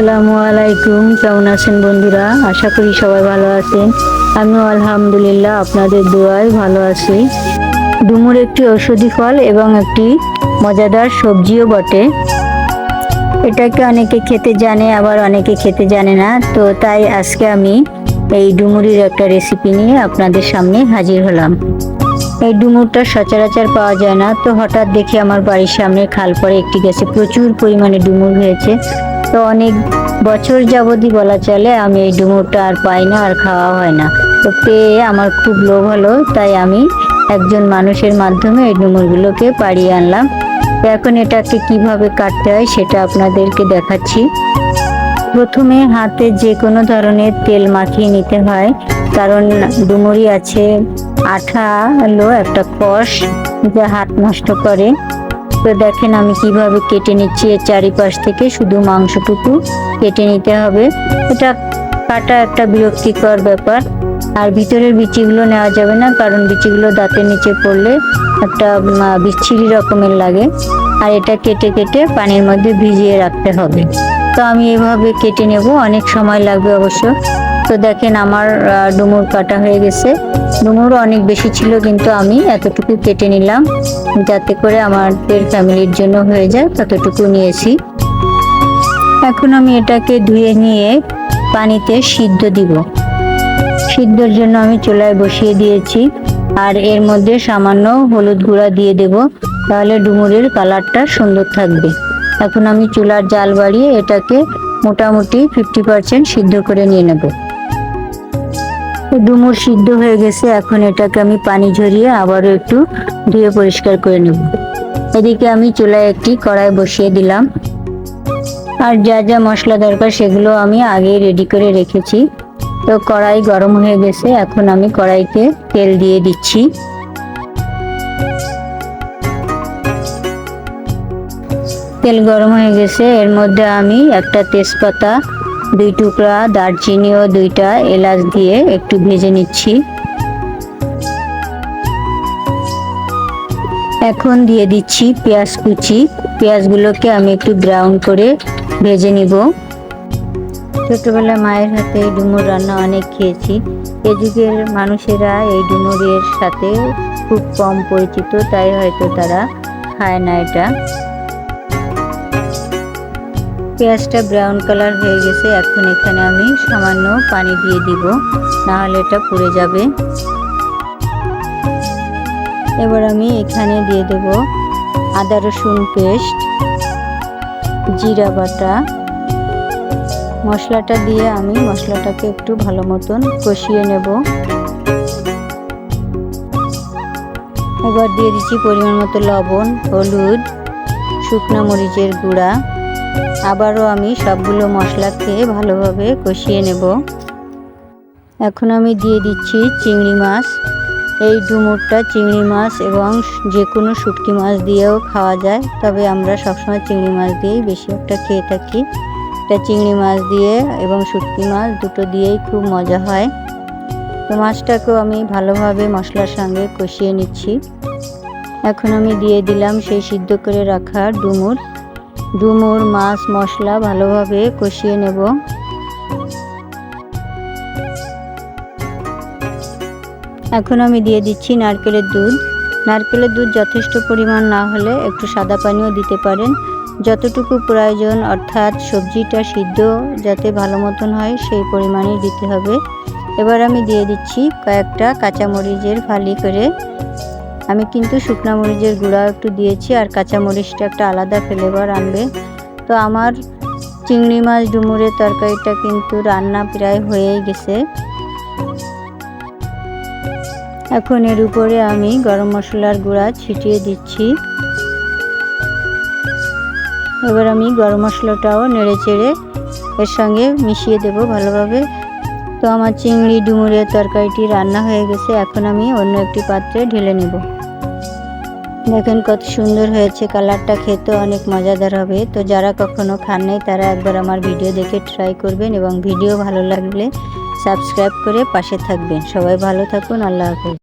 আসসালামু আলাইকুম। কেমন আছেন বন্ধুরা? আশা করি সবাই ভালো আছেন। আমিও আলহামদুলিল্লাহ আপনাদের দোয়ায় ভালো আছি। ডুমুর একটি ঔষধি ফল এবং একটি মজাদার সবজিও বটে। এটাকে অনেকে খেতে জানে, আবার অনেকে খেতে জানে না। তো তাই আজকে আমি এই ডুমুরির একটা রেসিপি নিয়ে আপনাদের সামনে হাজির হলাম। এই ডুমুরটা সচরাচর পাওয়া যায় না। তো হঠাৎ দেখি আমার বাড়ির সামনে খাল পরে একটি গাছে। প্রচুর পরিমাণে ডুমুর হয়েছে। তো অনেক বছর যাবতই বলা চলে, আমি এই ডুমুরটা আর পাই না, আর খাওয়া হয় না। তো পেয়ে আমার খুব লোভ হলো, তাই আমি একজন মানুষের মাধ্যমে এই ডুমুরগুলোকে পাড়িয়ে আনলাম। তো এখন এটাকে কীভাবে কাটতে হয় সেটা আপনাদেরকে দেখাচ্ছি। প্রথমে হাতে যে কোনো ধরনের তেল মাখিয়ে নিতে হয়, কারণ ডুমুরি আছে আঠা হলো একটা কষ, যা হাত নষ্ট করে। তো দেখেন আমি কীভাবে কেটে নিচ্ছি এর চারিপাশ থেকে, শুধু মাংসটুকু কেটে নিতে হবে। এটা কাটা একটা বিরক্তিকর ব্যাপার। আর ভিতরের বিচিগুলো নেওয়া যাবে না, কারণ বিচিগুলো দাঁতের নিচে পড়লে একটা বিচ্ছিরি রকমের লাগে। আর এটা কেটে কেটে পানির মধ্যে ভিজিয়ে রাখতে হবে। তো আমি এভাবে কেটে নেব, অনেক সময় লাগবে অবশ্য। তো দেখেন আমার ডুমুর কাটা হয়ে গেছে। ডুমুর অনেক বেশি ছিল, কিন্তু আমি এতটুকু কেটে নিলাম। যাতে করে আমাদের ফ্যামিলির জন্য হয়ে যায়, ততটুকু নিয়েছি। এখন আমি এটাকে ধুয়ে নিয়ে পানিতে সিদ্ধ দিব। সিদ্ধর জন্য আমি চুলায় বসিয়ে দিয়েছি। আর এর মধ্যে সামান্য হলুদ গুঁড়া দিয়ে দেব, তাহলে ডুমুরের কালারটা সুন্দর থাকবে। এখন আমি চুলার জাল বাড়িয়ে এটাকে মোটামুটি ফিফটি পার্সেন্ট সিদ্ধ করে নিয়ে নেব। ডুমুর সিদ্ধ হয়ে গেছে, এখন এটাকে আমি পানি ঝরিয়ে আবারও একটু ধুয়ে পরিষ্কার করে নেব। এদিকে আমি চুলায় একটি কড়াই বসিয়ে দিলাম। আর যা যা মশলা দরকার সেগুলো আমি আগেই রেডি করে রেখেছি। তো কড়াই গরম হয়ে গেছে, এখন আমি কড়াইতে তেল দিয়ে দিচ্ছি। তেল গরম হয়ে গেছে, এর মধ্যে আমি একটা তেজপাতা দুই টুকরা দারচিনি ও দুইটা এলাচ দিয়ে একটু ভেজে নিচ্ছি। এখন দিয়ে দিচ্ছি পেঁয়াজ কুচি। পেঁয়াজগুলোকে আমি একটু ব্রাউন করে ভেজে নিব। ছোটবেলায় মায়ের হাতে ডুমুর রান্না অনেক খেয়েছি। এ যুগের মানুষেরা এই ডুমুরের সাথে খুব কম পরিচিত, তাই হয়তো তারা খায় না এটা। পেঁয়াজটা ব্রাউন কালার হয়ে গেছে, এখন এখানে আমি সামান্য পানি দিয়ে দিব, নাহলে এটা পুড়ে যাবে। এবার আমি এখানে দিয়ে দেব আদা রসুন পেস্ট, জিরা বাটা। মশলাটা দিয়ে আমি মশলাটাকে একটু ভালো মতন কষিয়ে নেব। এবার দিয়ে দিচ্ছি পরিমাণ মতো লবণ, হলুদ, শুকনো মরিচের গুঁড়া। আবারও আমি সবগুলো মশলাকে ভালোভাবে কষিয়ে নেব। এখন আমি দিয়ে দিচ্ছি চিংড়ি মাছ। এই ডুমুরটা চিংড়ি মাছ এবং যে কোনো শুটকি মাছ দিয়েও খাওয়া যায়, তবে আমরা সবসময় চিংড়ি মাছ দিয়েই বেশি একটা খেয়ে থাকি। এটা চিংড়ি মাছ দিয়ে এবং শুটকি মাছ দুটো দিয়েই খুব মজা হয়। তো মাছটাকেও আমি ভালোভাবে মশলার সঙ্গে কষিয়ে নিচ্ছি। এখন আমি দিয়ে দিলাম সেই সিদ্ধ করে রাখা ডুমুর। ডুমুর মাছ মশলা ভালোভাবে কষিয়ে নেব। এখন আমি দিয়ে দিচ্ছি নারকেলের দুধ। নারকেলের দুধ যথেষ্ট পরিমাণ না হলে একটু সাদা পানিও দিতে পারেন। যতটুকু প্রয়োজন, অর্থাৎ সবজিটা সিদ্ধ যাতে ভালো মতন হয়, সেই পরিমাণেই দিতে হবে। এবার আমি দিয়ে দিচ্ছি কয়েকটা কাঁচামরিচের ফালি করে। আমি কিন্তু শুকনা মরিচের গুঁড়াও একটু দিয়েছি আর কাঁচা মরিচটা একটা আলাদা ফ্লেভার আনবে। তো আমার চিংড়ি মাছ ডুমুরের তরকারিটা কিন্তু রান্না প্রায় হয়েই গেছে। এখন এর উপরে আমি গরম মশলার গুঁড়া ছিটিয়ে দিচ্ছি। এবার আমি গরম মশলাটাও নেড়ে চেড়ে এর সঙ্গে মিশিয়ে দেব ভালোভাবে। তো আমার চিংড়ি ডুমুরের তরকারিটি রান্না হয়ে গেছে, এখন আমি অন্য একটি পাত্রে ঢেলে নেব। দেখেন কত সুন্দর হয়েছে কালারটা খেতে অনেক মজাদার হবে। তো যারা কখনো খান নাই, তারা একবার আমার ভিডিও দেখে ট্রাই করবেন এবং ভিডিও ভালো লাগলে সাবস্ক্রাইব করে পাশে থাকবেন। সবাই ভালো থাকুন, আল্লাহ হাফেজ।